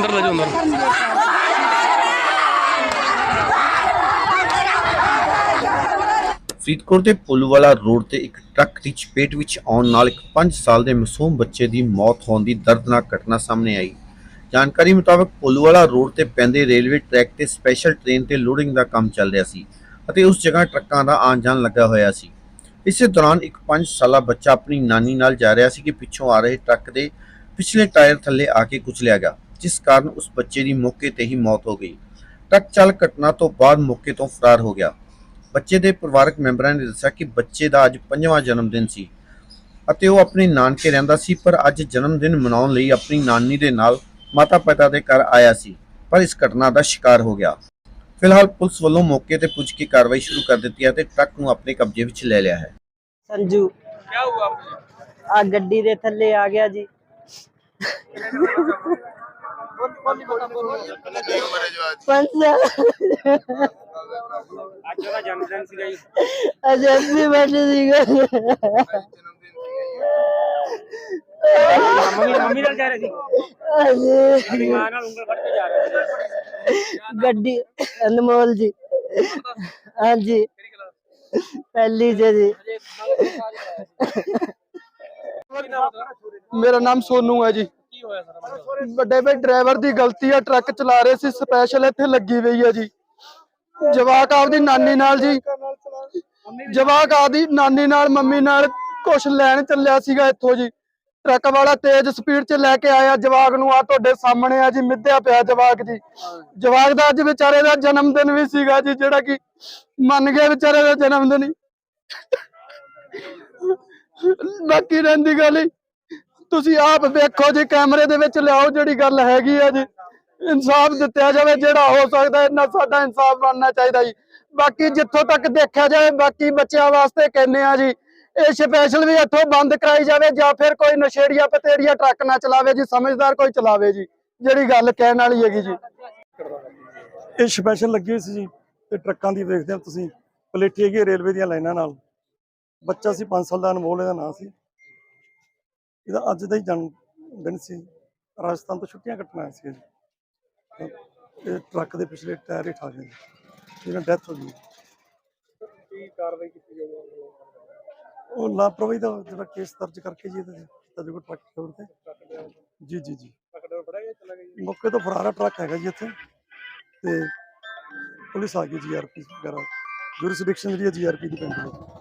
ਅੰਦਰ ਲੈ ਜਾਓ ਅੰਦਰ। ਫਰੀਦਕੋਟ ਦੇ ਪੁੱਲਵਾਲਾ ਰੋਡ ਤੇ ਇੱਕ ਟਰੱਕ ਦੀ ਚਪੇਟ ਵਿੱਚ ਆਉਣ ਨਾਲ ਇੱਕ 5 ਸਾਲ ਦੇ ਮਾਸੂਮ ਬੱਚੇ ਦੀ ਮੌਤ ਹੋਣ ਦੀ ਦਰਦਨਾਕ ਘਟਨਾ ਸਾਹਮਣੇ ਆਈ। ਜਾਣਕਾਰੀ ਮੁਤਾਬਕ ਪੁੱਲਵਾਲਾ ਰੋਡ ਤੇ ਪੈਂਦੇ ਰੇਲਵੇ ਟਰੈਕ ਤੇ ਸਪੈਸ਼ਲ ਟ੍ਰੇਨ ਤੇ ਲੋਡਿੰਗ ਦਾ ਕੰਮ ਚੱਲ ਰਿਹਾ ਸੀ ਅਤੇ ਉਸ ਜਗ੍ਹਾ ਟਰੱਕਾਂ ਦਾ ਆਉਣ ਜਾਣ ਲੱਗਾ ਹੋਇਆ ਸੀ। ਇਸੇ ਦੌਰਾਨ ਇੱਕ 5 ਸਾਲਾ ਬੱਚਾ ਆਪਣੀ ਨਾਨੀ ਨਾਲ ਜਾ ਰਿਹਾ ਸੀ ਕਿ ਪਿੱਛੋਂ ਆ ਰਹੇ ਟਰੱਕ ਦੇ ਪਿਛਲੇ ਟਾਇਰ ਥੱਲੇ ਆ ਕੇ ਕੁਚਲਿਆ ਗਿਆ। ਜਿਸ ਕਾਰਨ ਉਸ ਬੱਚੇ ਦੀ ਮੌਕੇ ਤੇ ਹੀ ਮੌਤ ਹੋ ਗਈ। ਟਰੱਕ ਚਾਲਕ ਘਟਨਾ ਤੋਂ ਬਾਅਦ ਮੌਕੇ ਤੋਂ ਫਰਾਰ ਹੋ ਗਿਆ। ਬੱਚੇ ਦੇ ਪਰਿਵਾਰਕ ਮੈਂਬਰਾਂ ਨੇ ਦੱਸਿਆ ਕਿ ਬੱਚੇ ਦਾ ਅੱਜ ਪੰਜਵਾਂ ਜਨਮ ਦਿਨ ਸੀ ਅਤੇ ਉਹ ਆਪਣੇ ਨਾਨਕੇ ਰਹਿੰਦਾ ਸੀ ਪਰ ਅੱਜ ਜਨਮ ਦਿਨ ਮਨਾਉਣ ਲਈ ਆਪਣੀ ਨਾਨੀ ਦੇ ਨਾਲ ਮਾਤਾ ਪਿਤਾ ਦੇ ਘਰ ਆਇਆ ਸੀ ਪਰ ਇਸ ਘਟਨਾ ਦਾ ਸ਼ਿਕਾਰ ਹੋ ਗਿਆ। ਫਿਲਹਾਲ ਪੁਲਿਸ ਵੱਲੋਂ ਮੌਕੇ ਤੇ ਪੁੱਛ ਕੇ ਕਾਰਵਾਈ ਸ਼ੁਰੂ ਕਰ ਦਿੱਤੀ ਹੈ ਤੇ ਟਰੱਕ ਨੂੰ ਆਪਣੇ ਕਬਜ਼ੇ ਵਿੱਚ ਲੈ ਲਿਆ ਹੈ। ਸੰਜੂ। ਕੀ ਹੁਆ ਆ ਗੱਡੀ ਦੇ ਥੱਲੇ ਆ ਗਿਆ ਜੀ। ਪੰਜ ਸਾਲ ਅੱਜ ਦਾ ਜਨਮ ਦਿਨ ਸੀਗਾ ਜੀ। ਅਜੇ ਵੀ ਬੈਠੇ ਸੀਗਾ। ਮੰਮੀ ਮੰਮੀ ਨਾਲ ਜਾ ਰਹੇ ਸੀ। ਅਜੇ ਮਾਂ ਨਾਲ ਉਂਗਲ ਫੜ ਕੇ ਜਾ ਰਹੇ ਸੀ। ਗੱਡੀ ਅਨਮੋਲ ਜੀ। ਹਾਂਜੀ। ਪਹਿਲੀ ਚ ਜੀ। ਮੇਰਾ ਨਾਮ ਸੋਨੂ ਹੈ ਜੀ। ਹੋਇਆ ਸਰ ਵੱਡੇ ਭਾਈ ਡਰਾਈਵਰ ਦੀ ਗਲਤੀ ਆ ਟਰੱਕ ਚਲਾ ਰਹੇ ਸੀ ਸਪੈਸ਼ਲ ਇੱਥੇ ਲੱਗੀ ਹੋਈ ਆ ਜੀ। ਜਵਾਕ ਆਪਦੀ ਨਾਨੀ ਨਾਲ ਜੀ। ਜਵਾਕ ਆਪਦੀ ਨਾਨੀ ਨਾਲ, ਮੰਮੀ ਨਾਲ ਕੁਛ ਲੈਣ ਚੱਲਿਆ ਸੀਗਾ ਇੱਥੋਂ ਜੀ। ਟਰੱਕ ਵਾਲਾ ਤੇਜ਼ ਸਪੀਡ 'ਚ ਲੈ ਕੇ ਆਇਆ, ਜਵਾਕ ਨੂੰ ਆ ਤੁਹਾਡੇ ਸਾਹਮਣੇ ਆ ਜੀ, ਮਿੱਧਿਆ ਪਿਆ ਜਵਾਕ ਜੀ। ਜਵਾਕ ਦਾ ਅੱਜ ਵਿਚਾਰੇ ਦਾ ਜਨਮ ਦਿਨ ਵੀ ਸੀਗਾ ਜੀ, ਜਿਹੜਾ ਕਿ ਮੰਨ ਗਿਆ ਵਿਚਾਰੇ ਦਾ ਜਨਮ ਦਿਨ ਹੀ। ਬਾਕੀ ਰਹਿੰਦੀ ਗੱਲ ਹੀ। ਤੁਸੀਂ ਆਪ ਵੇਖੋ ਜੀ, ਕੈਮਰੇ ਦੇ ਵਿੱਚ ਲਿਆਓ ਜਿਹੜੀ ਗੱਲ ਹੈਗੀ ਆ ਜੀ। ਇਨਸਾਫ ਦਿੱਤਾ ਜਾਵੇ, ਜਿਹੜਾ ਹੋ ਸਕਦਾ ਇਹਨਾਂ ਸਾਡਾ ਇਨਸਾਫ ਬਣਨਾ ਚਾਹੀਦਾ ਜੀ। ਬਾਕੀ ਜਿੱਥੋਂ ਤੱਕ ਦੇਖਿਆ ਜਾਏ, ਬਾਕੀ ਬੱਚਿਆਂ ਵਾਸਤੇ ਕਹਿੰਦੇ ਆ ਜੀ, ਇਹ ਸਪੈਸ਼ਲ ਵੀ ਇੱਥੋਂ ਬੰਦ ਕਰਾਈ ਜਾਵੇ ਜਾਂ ਫਿਰ ਕੋਈ ਨਸ਼ੇੜੀਆ, ਪਤੇੜੀਆ ਟਰੱਕ ਨਾ ਚਲਾਵੇ ਜੀ, ਸਮਝਦਾਰ ਕੋਈ ਚਲਾਵੇ ਜੀ, ਜਿਹੜੀ ਗੱਲ ਕਹਿਣ ਵਾਲੀ ਹੈਗੀ ਜੀ। ਇਹ ਸਪੈਸ਼ਲ ਲੱਗੀ ਹੋਈ ਸੀ ਜੀ, ਤੇ ਟਰੱਕਾਂ ਦੀ ਵੇਖਦੇ ਆ ਤੁਸੀਂ। ਪਲੇਠੀ ਹੈਗੀ ਰੇਲਵੇ ਦੀਆਂ ਲਾਈਨਾਂ ਨਾਲ। ਬੱਚਾ ਸੀ 5 ਸਾਲ ਦਾ ਅਨਮੋਲ, ਇਹਦਾ ਨਾਂ ਸੀ। ਇਹਦਾ ਅੱਜ ਦਾ ਹੀ ਜਨਮ ਦਿਨ ਸੀ। ਰਾਜਸਥਾਨ ਤੋਂ ਛੁੱਟੀਆਂ ਕੱਟਣ ਆਇਆ ਸੀ ਜੀ। ਇਹ ਟਰੱਕ ਦੇ ਪਿਛਲੇ ਟਾਇਰ ਹੀ ਠਾ ਗਏ ਜਿਹਨਾਂ ਡੈਥ ਹੋ ਗਈ ਕੀ ਕਾਰਵਾਈ ਕੀਤੀ ਜਾਊਗੀ ਉਹ ਲਾਪਰਵਾਹੀ ਦਾ ਜਿਹੜਾ ਕੇਸ ਦਰਜ ਕਰਕੇ ਜੀ ਇਹਦੇ ਤੇ ਜੋ ਟਰੱਕ ਡਰਾਈਵਰ ਤੇ ਜੀ ਜੀ ਜੀ। ਟੱਕਰ ਫੜਿਆ ਗਿਆ ਚਲਾ ਗਿਆ ਜੀ? ਮੌਕੇ ਤੋਂ ਫਰਾਰਾ ਟਰੱਕ ਹੈਗਾ ਜੀ ਇੱਥੇ। ਤੇ ਪੁਲਿਸ ਆ ਗਈ ਜੀਆਰਪੀ ਵਗੈਰਾ। ਜੁਰਿਸਡਿਕਸ਼ਨ ਜਿਹੜੀ ਹੈ ਜੀਆਰਪੀ ਦੀ ਪੈਂਦੀ ਹੈ।